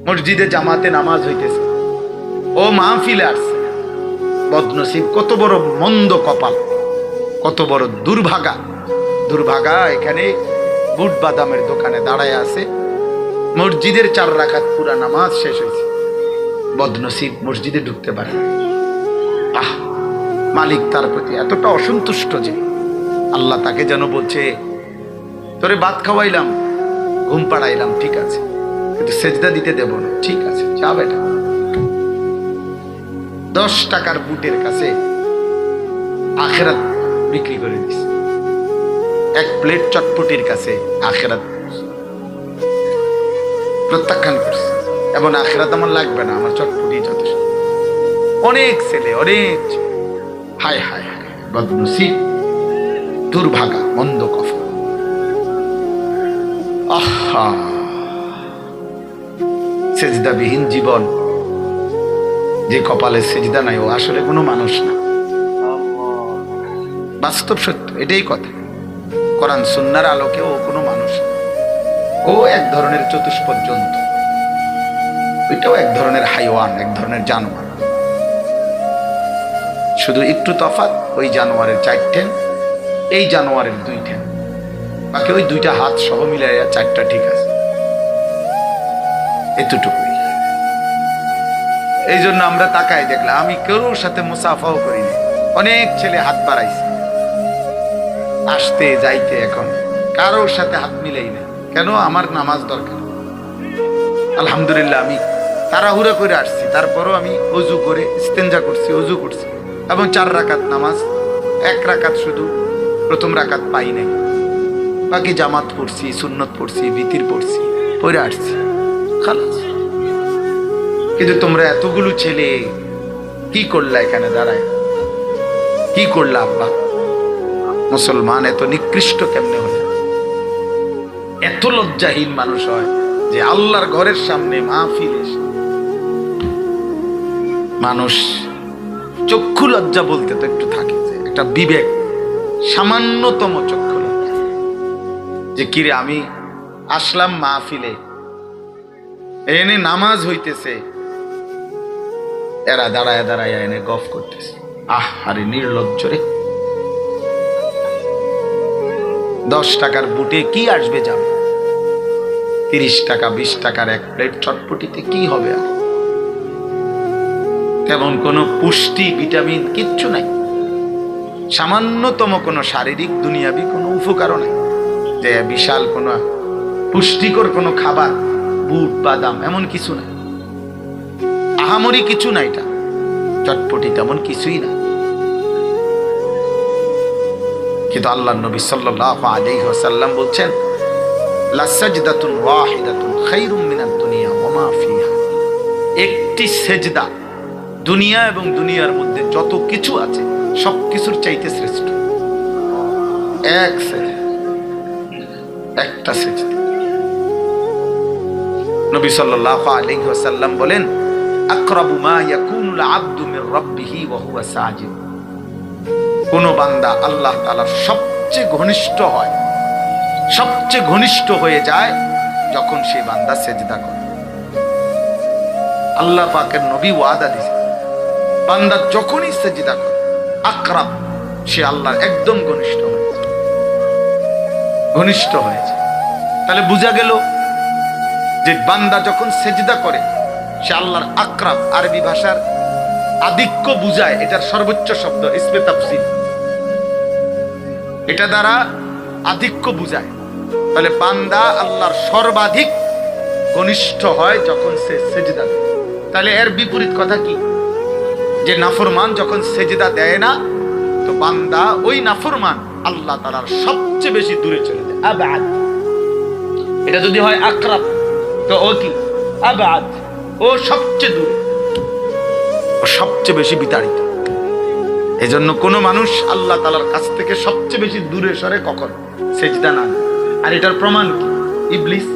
মসজিদে জামাতে নামাজ হইতেছে। ও মাহফিলে আসছে। বদনসিব, কত বড় মন্দ কপাল, কত বড় দুর্ভাগা। দুর্ভাগা এখানে বুট বাদামের দোকানে দাঁড়ায় আছে। মসজিদের চার রাখাত পুরা নামাজ শেষ হয়েছে বদনসিব মসজিদে ঢুকতে পারে। আহ, মালিক তার প্রতি এতটা অসন্তুষ্ট যে আল্লাহ তাকে যেন বলছে, তোরে ভাত খাওয়াইলাম, ঘুম পাড়াইলাম, ঠিক আছে। সেজদা দিতে দেব না। ঠিক আছে, যা বেটা। দশ টাকার বুটের কাছে আখেরাত বিক্রি করে দিস। এক প্লেট চটপটির কাছে আখেরাত প্রত্যাখ্যান করছে এবং আখেরাত আমার লাগবে না, আমার চটপটি যথেষ্ট। অনেক ছেলে, অনেক হায় হায় হায় বদনসিব, দুর্ভাগা, মন্দ কফল আহা। সেজদাবিহীন জীবন। যে কপালে সেজদা নাই, ও আসলে কোনো মানুষ না। বাস্তব সত্য, এটাই কথা। কোরআন সুন্নার আলোকে ও কোনো মানুষ ও এক ধরনের চতুষ্পদ জন্তু ওইটাও এক ধরনের হাইওয়ান, এক ধরনের জানোয়ার। শুধু একটু তফাৎ, ওই জানোয়ারের চার ঠ্যাং এই জানোয়ারের দুই ঠ্যাং বাকি ওই দুইটা হাত সহ মিলাইয়া চারটা ঠিক আছে। এতটুকুই। এই জন্য আমরা তাকাই দেখলাম, আমি কারোর সাথে মুসাফাও করিনি। অনেক ছেলে হাত বাড়াইছে। আসতে যাইতে এখন কারোর সাথে হাত মিলাই না কেন? আমার নামাজ দরকার। আলহামদুলিল্লাহ, আমি তাড়াহুড়া করে আসছি। তারপরও আমি অজু করে, ইস্তেঞ্জা করছি, অজু করছি। এবং চার রাকাত নামাজ, এক রাকাত শুধু প্রথম রাকাত পাই নাই। বাকি জামাত পড়ছি, সুন্নত পড়ছি বিতির পড়ছি, পড়ে আসছি। কিন্তু তোমরা এতগুলো ছেলে, কি করলা এখানে দাঁড়ায়? কি করলা আব্বা? মুসলমান এত নিকৃষ্ট কেমনে হলে? এত লজ্জাহীন মানুষ হয় যে আল্লাহর ঘরের সামনে মাহফিল এসে। মানুষ চক্ষু লজ্জা বলতে তো একটু থাকে একটা বিবেক, সামান্যতম চক্ষু লজ্জা। যে কিরে আমি আসলাম মাহফিলে এনে নামাজ হইতেছে। এরা দাঁড়ায় দাঁড়ায় এনে গফ করতেছে। আহ, আরে নির্লজ্জ রে। দশ টাকার বুটে কি আসবে যাবে তিরিশ টাকা, বিশ টাকার এক প্লেট চটপটিতে কি হবে আর? তেমন কোনো পুষ্টি, ভিটামিন কিচ্ছু নাই। সামান্যতম কোনো শারীরিক, দুনিয়াবি কোনো উপকারও নাই। যে বিশাল কোনো পুষ্টিকর কোনো খাবার বুট, বাদাম, এমন কিছু নাই। আহামরি কিছু না এটা। চটপটি তেমন কিছুই না কিন্তু আল্লাহ নবী সাল্লাল্লাহু আলাইহি ওয়াসাল্লাম বলছেন লাসাজদাতুন ওয়াহিদাতুন খায়রুম মিনাদ দুনিয়া ওয়া মা ফিহা। একটি সেজদা দুনিয়া এবং দুনিয়ার মধ্যে যত কিছু আছে, সব কিছুর চাইতে শ্রেষ্ঠ। এক সেজদা, একটা সেজদা। মির রাব্বিহি ওয়া হুয়া সাজিদ। কোন বান্দা আল্লাহ সবচেয়ে ঘনিষ্ঠ হয়, সবচেয়ে ঘনিষ্ঠ হয়ে যায় যখন সেই বান্দা সেজদা করে। আল্লাহ পাকের নবী ওয়াদা দিছে বান্দা যখনই সেজদা করে, আকরাব, সে আল্লাহর একদম ঘনিষ্ঠ ঘনিষ্ঠ হয়েছে তাহলে বোঝা গেল যে বান্দা যখন সেজদা করে, সে আল্লাহর আক্রাম আরবি ভাষার আধিক্য বুঝায়, এটার সর্বোচ্চ শব্দ, ইসমে তাফসিল। এটা দ্বারা আধিক্য বুঝায়। তাহলে বান্দা আল্লাহর সর্বাধিক ঘনিষ্ঠ হয় যখন সে সেজদা তাহলে এর বিপরীত কথা কি? যে নাফরমান যখন সেজদা দেয় না, তো বান্দা ওই নাফরমান আল্লাহ তালার সবচেয়ে বেশি দূরে চলে যায়। এটা যদি হয় আকরাব তো ও কি? আবাদ। ও সবচেয়ে দূরে। সবচেয়ে বেশি বিতাড়িত। এজন্য কোনো মানুষ আল্লাহ তালার কাছ থেকে সবচেয়ে বেশি দূরে সরে কখন? সেজদা না আর এটার প্রমাণ কি? ইবলিস